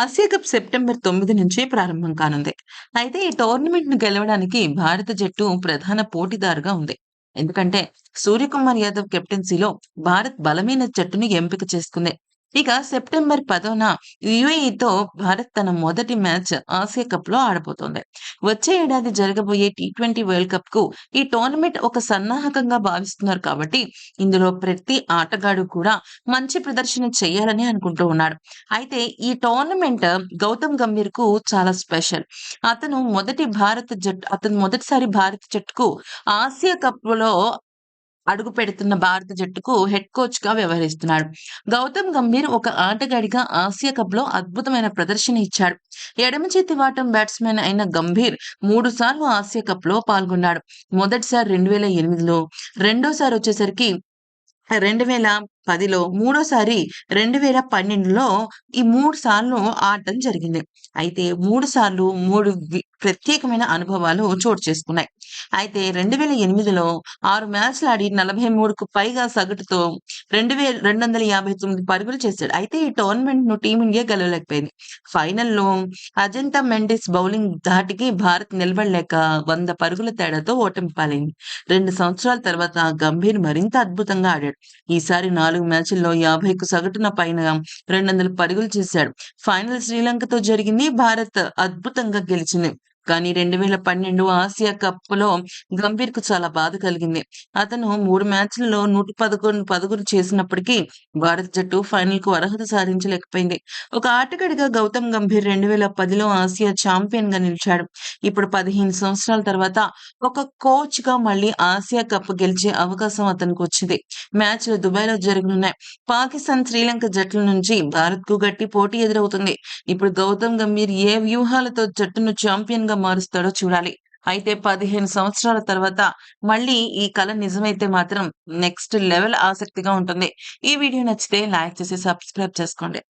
Asia cup September తొమ్మిది నుంచి ప్రారంభం కానుంది. అయితే ఈ టోర్నమెంట్ను గెలవడానికి భారత జట్టు ప్రధాన పోటీదారుగా ఉంది. ఎందుకంటే సూర్యకుమార్ యాదవ్ కెప్టెన్సీలో భారత్ బలమైన జట్టును ఎంపిక చేసుకుంది. ఇక సెప్టెంబర్ పదోన యుఏఈతో భారత్ తన మొదటి మ్యాచ్ ఆసియా కప్లో ఆడబోతోంది. వచ్చే ఏడాది జరగబోయే టీ ట్వంటీ వరల్డ్ కప్కు ఈ టోర్నమెంట్ ఒక సన్నాహకంగా భావిస్తున్నారు కాబట్టి ఇందులో ప్రతి ఆటగాడు కూడా మంచి ప్రదర్శన చేయాలని అనుకుంటూ ఉన్నాడు. అయితే ఈ టోర్నమెంట్ గౌతమ్ గంభీర్కు చాలా స్పెషల్. అతను మొదటి భారత జట్టు అతను మొదటిసారి భారత జట్టుకు ఆసియా కప్లో అడుగు పెడుతున్న భారత జట్టుకు హెడ్ కోచ్గా వ్యవహరిస్తున్నాడు. గౌతమ్ గంభీర్ ఒక ఆటగాడిగా ఆసియా కప్లో అద్భుతమైన ప్రదర్శన ఇచ్చాడు. ఎడమ చేతి వాటం బ్యాట్స్మెన్ అయిన గంభీర్ మూడు సార్లు ఆసియా కప్లో పాల్గొన్నాడు. మొదటిసారి రెండు వేల ఎనిమిదిలో రెండోసారి వచ్చేసరికి రెండు వేల పదిలో మూడోసారి రెండు వేల పన్నెండులో ఈ మూడు సార్లు ఆడటం జరిగింది. అయితే మూడు సార్లు మూడు ప్రత్యేకమైన అనుభవాలు చోటు చేసుకున్నాయి. అయితే రెండు వేల ఎనిమిదిలో ఆరు మ్యాచ్లు ఆడి నలభై మూడుకు పైగా సగటుతో రెండు వేల రెండు వందల యాభై తొమ్మిది పరుగులు చేశాడు. అయితే ఈ టోర్నమెంట్ను టీమిండియా గెలవలేకపోయింది. ఫైనల్లో అజంతా మెండిస్ బౌలింగ్ ధాటికి భారత్ నిలబడలేక వంద పరుగుల తేడాతో ఓటమి పాలైంది. రెండు సంవత్సరాల తర్వాత గంభీర్ మరింత అద్భుతంగా ఆడాడు. ఈసారి నాలుగు మ్యాచ్ల్లో యాభైకు సగటున పైన రెండు వందల పరుగులు చేశాడు. ఫైనల్ శ్రీలంకతో జరిగింది. భారత్ అద్భుతంగా గెలిచింది. కానీ రెండు వేల పన్నెండు ఆసియా కప్లో గంభీర్కు చాలా బాధ కలిగింది. అతను మూడు మ్యాచ్లలో నూట పదకొండు పదుగులు చేసినప్పటికీ భారత జట్టు ఫైనల్కు అర్హత సాధించలేకపోయింది. ఒక ఆటగాడిగా గౌతమ్ గంభీర్ రెండు వేల పదిలో ఆసియా ఛాంపియన్గా నిలిచాడు. ఇప్పుడు పదిహేను సంవత్సరాల తర్వాత ఒక కోచ్గా మళ్ళీ ఆసియా కప్ గెలిచే అవకాశం అతనికి వచ్చింది. మ్యాచ్లు దుబాయ్లో జరగనున్నాయి. పాకిస్తాన్ శ్రీలంక జట్ల నుంచి భారత్కు గట్టి పోటీ ఎదురవుతుంది. ఇప్పుడు గౌతమ్ గంభీర్ ఏ వ్యూహాలతో జట్టును ఛాంపియన్గా మారుస్తాడో చూడాలి. అయితే పదిహేను సంవత్సరాల తర్వాత మళ్ళీ ఈ కళ నిజమైతే మాత్రం నెక్స్ట్ లెవెల్ ఆసక్తిగా ఉంటుంది. ఈ వీడియో నచ్చితే లైక్ చేసి సబ్స్క్రైబ్ చేసుకోండి.